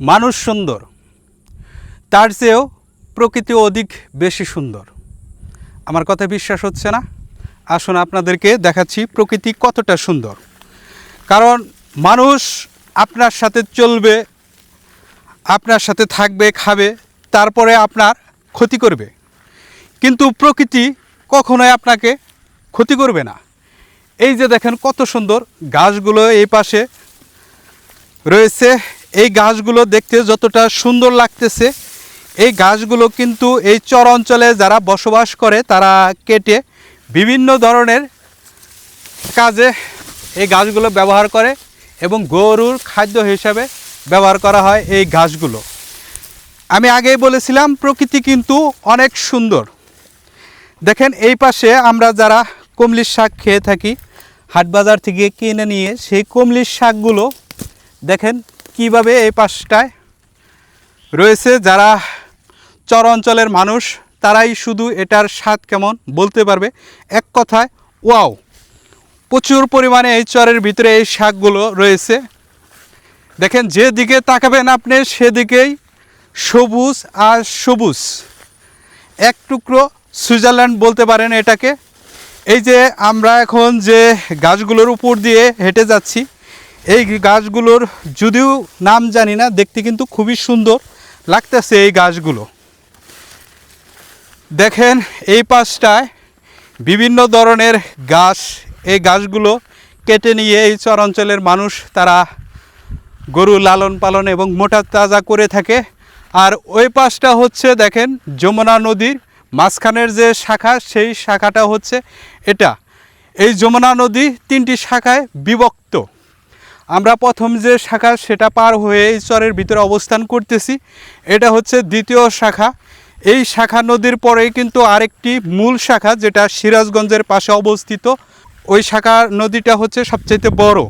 মানুষ সুন্দর। তার চেয়েও প্রকৃতি অধিক বেশি সুন্দর। আমার কথা বিশ্বাস হচ্ছে না। আসুন আপনাদেরকে দেখাচ্ছি প্রকৃতি কতটা সুন্দর। কারণ মানুষ আপনার সাথে চলবে, আপনার সাথে থাকবে, খাবে, তারপরে আপনার ক্ষতি করবে। কিন্তু প্রকৃতি কখনোই আপনাকে ক্ষতি করবে না। এই যে দেখেন কত সুন্দর গাছগুলো এই পাশে রয়েছে। এই গাছগুলো দেখতে যতটা সুন্দর লাগতেছে, এই গাছগুলো কিন্তু এই চর অঞ্চলে যারা বসবাস করে তারা কেটে বিভিন্ন ধরনের কাজে এই গাছগুলো ব্যবহার করে এবং গরুর খাদ্য হিসাবে ব্যবহার করা হয় এই গাছগুলো। আমি আগেই বলেছিলাম, প্রকৃতি কিন্তু অনেক সুন্দর। দেখেন এই পাশে আমরা যারা কমলির শাক খেয়ে থাকি, হাটবাজার থেকে কিনে নিয়ে সেই কমলির শাকগুলো দেখেন কীভাবে এই পাশটায় রয়েছে যারা চর অঞ্চলের মানুষ, তারাই শুধু এটার স্বাদ কেমন বলতে পারবে? এক কথায়, ওয়াও! প্রচুর পরিমাণে এই চরের ভিতরে এই শাকগুলো রয়েছে। দেখেন, যেদিকে তাকাবেন আপনি, সেদিকেই সবুজ আর সবুজ। এক টুকরো সুইজারল্যান্ড বলতে পারেন এটাকে। এই যে আমরা এখন যে গাছগুলোর উপর দিয়ে হেঁটে যাচ্ছি এই গাছগুলোর যদিও নাম জানি না, দেখতে কিন্তু খুবই সুন্দর লাগতেছে এই গাছগুলো। দেখেন এই পাশটায় বিভিন্ন ধরনের গাছ, এই গাছগুলো কেটে নিয়ে এই চর অঞ্চলের মানুষ তারা গরু লালন পালন এবং মোটা তাজা করে থাকে। আর ওই পাশটা হচ্ছে দেখেন যমুনা নদীর মাঝখানের যে শাখা, সেই শাখাটা হচ্ছে এটা। এই যমুনা নদী তিনটি শাখায় বিভক্ত। আমরা প্রথম যে শাখা সেটা পার হয়ে এই চরের ভিতরে অবস্থান করতেছি, এটা হচ্ছে দ্বিতীয় শাখা। এই শাখা নদীর পরেই কিন্তু আরেকটি মূল শাখা যেটা সিরাজগঞ্জের পাশে অবস্থিত। ওই শাখা নদীটা হচ্ছে সবচেয়ে বড়।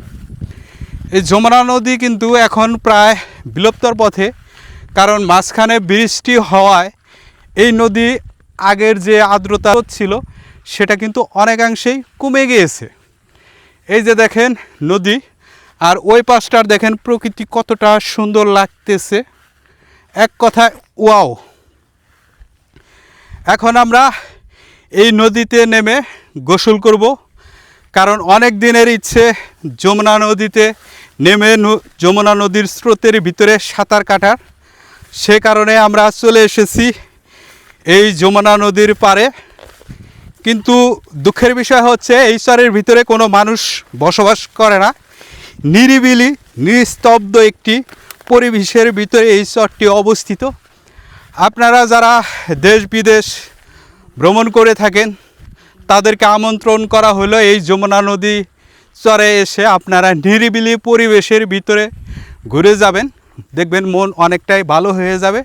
এই যমুনা নদী কিন্তু এখন প্রায় বিলুপ্তর পথে, কারণ মাঝখানে বৃষ্টি হওয়ায় এই নদী আগের যে আর্দ্রতা ছিল, সেটা কিন্তু অনেকাংশেই কমে গিয়েছে। এই যে দেখেন নদী আর ওই পাশটার দেখেন প্রকৃতি কতটা সুন্দর লাগতেছে। এক কথায়, ওয়াও। এখন আমরা এই নদীতে নেমে গোসল করব, কারণ অনেক দিনের ইচ্ছে যমুনা নদীতে নেমে যমুনা নদীর স্রোতের ভিতরে সাঁতার কাটার। সে কারণে আমরা চলে এসেছি এই যমুনা নদীর পারে কিন্তু দুঃখের বিষয় হচ্ছে, এই চরের ভিতরে কোনো মানুষ বসবাস করে না। নিরিবিলি, নিস্তব্ধ একটি পরিবেশের ভিতরে এই চরটি অবস্থিত। আপনারা যারা দেশ বিদেশ ভ্রমণ করে থাকেন, তাদেরকে আমন্ত্রণ করা হলো এই যমুনা নদী চরে এসে আপনারা নিরিবিলি পরিবেশের ভিতরে ঘুরে যাবেন। দেখবেন মন অনেকটাই ভালো হয়ে যাবে।